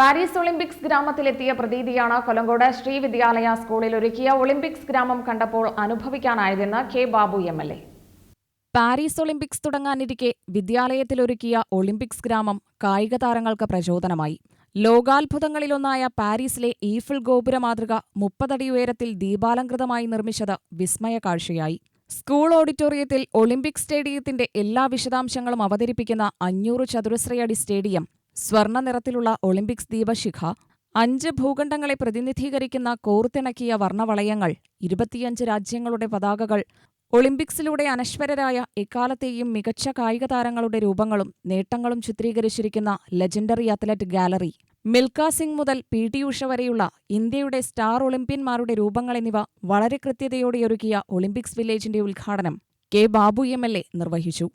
Paris Olympics ഗ്രാമത്തിലെത്തിയ പ്രതീതിയാണ് കൊലങ്കോട് ശ്രീവിദ്യാലയ സ്കൂളിൽ ഒരുക്കിയ ഒളിമ്പിക്സ് ഗ്രാമം കണ്ടപ്പോൾ അനുഭവിക്കാനായതെന്ന് K Babu M L A. Paris Olympics തുടങ്ങാനിരിക്കെ വിദ്യാലയത്തിലൊരുക്കിയ ഒളിമ്പിക്സ് ഗ്രാമം കായിക താരങ്ങൾക്ക് പ്രചോദനമായി. ലോകാത്ഭുതങ്ങളിലൊന്നായ പാരീസിലെ ഈഫിൾ ഗോപുര മാതൃക മുപ്പതടി ഉയരത്തിൽ ദീപാലംകൃതമായി നിർമ്മിച്ചത് വിസ്മയ കാഴ്ചയായി. സ്കൂൾ ഓഡിറ്റോറിയത്തിൽ ഒളിമ്പിക് സ്റ്റേഡിയത്തിന്റെ എല്ലാ വിശദാംശങ്ങളും അവതരിപ്പിക്കുന്ന അഞ്ഞൂറ് ചതുരശ്രയടി സ്റ്റേഡിയം സ്വർണ നിറത്തിലുള്ള ഒളിമ്പിക്സ് ദീപശിഖ അഞ്ച് ഭൂഖണ്ഡങ്ങളെ പ്രതിനിധീകരിക്കുന്ന കോർത്തിണക്കിയ വർണവളയങ്ങൾ ഇരുപത്തിയഞ്ച് രാജ്യങ്ങളുടെ പതാകകൾ ഒളിമ്പിക്സിലൂടെ അനശ്വരരായ എക്കാലത്തെയും മികച്ച കായിക താരങ്ങളുടെ രൂപങ്ങളും നേട്ടങ്ങളും ചിത്രീകരിച്ചിരിക്കുന്ന legendary athlete gallery. Milkha Singh മുതൽ പി. ടി. ഉഷ വരെയുള്ള ഇന്ത്യയുടെ സ്റ്റാർ ഒളിമ്പ്യന്മാരുടെ രൂപങ്ങൾ എന്നിവ വളരെ കൃത്യതയോടെ ഒരുക്കിയ ഒളിമ്പിക്സ് വില്ലേജിന്റെ ഉദ്ഘാടനം K. Babu M. L. A നിർവഹിച്ചു.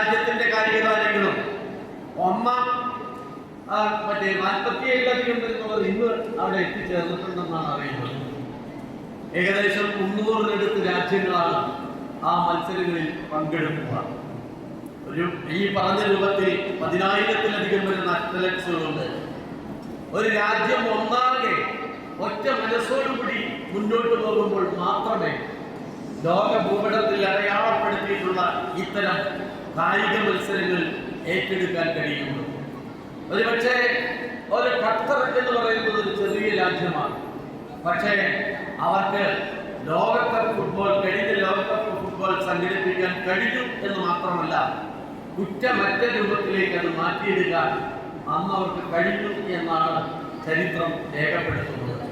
രാജ്യത്തിന്റെ കായിക താരങ്ങളും ഒന്നാം മറ്റേ നാൽപ്പത്തി ഏഴിലധികം വരുന്നവർ ഇന്ന് അവിടെ എത്തിച്ചേർന്നിട്ടുണ്ടെന്നാണ് അറിയുന്നത്. ഏകദേശം മുന്നൂറിനടുത്ത് രാജ്യങ്ങളാണ് ആ മത്സരങ്ങളിൽ പങ്കെടുക്കുക. ഒരു ഈ പറഞ്ഞ രൂപത്തിൽ പതിനായിരത്തിലധികം വരുന്ന അത്ലറ്റ്സുകളുണ്ട് ഒരു രാജ്യം ഒന്നാകെ ഒറ്റ മനസ്സോടുകൂടി മുന്നോട്ട് പോകുമ്പോൾ മാത്രമേ ലോക ഭൂപടത്തിൽ അടയാളപ്പെടുത്തിയിട്ടുള്ള ഇത്തരം കായിക മത്സരങ്ങൾ ഏറ്റെടുക്കാൻ കഴിയുള്ളൂ ഒരുപക്ഷെ ഒരു ഖത്തർ എന്ന് പറയുന്നത് ഒരു ചെറിയ രാജ്യമാണ്. പക്ഷേ അവർക്ക് ലോകകപ്പ് ഫുട്ബോൾ കഴിഞ്ഞ ലോകകപ്പ് ഫുട്ബോൾ സംഘടിപ്പിക്കാൻ കഴിഞ്ഞു എന്ന് മാത്രമല്ല കുറ്റമറ്റ രൂപത്തിലേക്ക് അത് മാറ്റിയെടുക്കാൻ അന്ന് അവർക്ക് കഴിഞ്ഞു എന്നാണ് ചരിത്രം രേഖപ്പെടുത്തുന്നത്.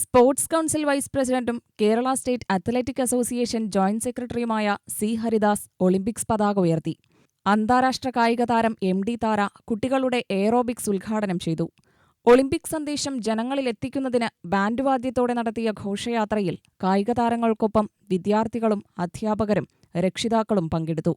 സ്പോർട്സ് കൗൺസിൽ വൈസ് പ്രസിഡന്റും Kerala state athletic association joint സെക്രട്ടറിയുമായ സി ഹരിദാസ് ഒളിമ്പിക്സ് പതാക ഉയർത്തി. അന്താരാഷ്ട്ര കായിക താരം എം ഡി താര കുട്ടികളുടെ എയറോബിക്സ് ഉദ്ഘാടനം ചെയ്തു. ഒളിമ്പിക് സന്ദേശം ജനങ്ങളിൽ എത്തിക്കുന്നതിന് ബാൻഡ് വാദ്യത്തോടെ നടത്തിയ ഘോഷയാത്രയിൽ കായിക താരങ്ങൾക്കൊപ്പം വിദ്യാർത്ഥികളും അധ്യാപകരും രക്ഷിതാക്കളും പങ്കെടുത്തു.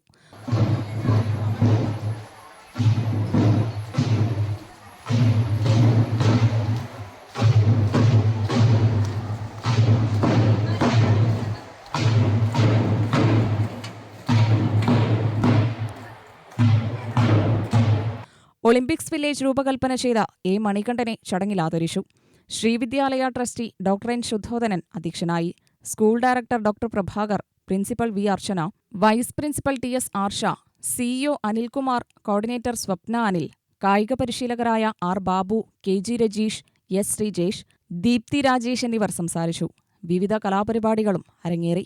ഒളിമ്പിക്സ് വില്ലേജ് രൂപകൽപ്പന ചെയ്ത എ മണികണ്ഠനെ ചടങ്ങിൽ ആദരിച്ചു. Srividyalaya trustee doctor N Suddhodhanan അധ്യക്ഷനായി. School director doctor Prabhakar principal V Archana vice principal T S Arsha CEO Anilkumar coordinator Swapna Anil കായിക പരിശീലകരായ R Babu K G Rajeesh S Sreejesh Deepthi Rajesh എന്നിവർ സംസാരിച്ചു. വിവിധ കലാപരിപാടികളും അരങ്ങേറി.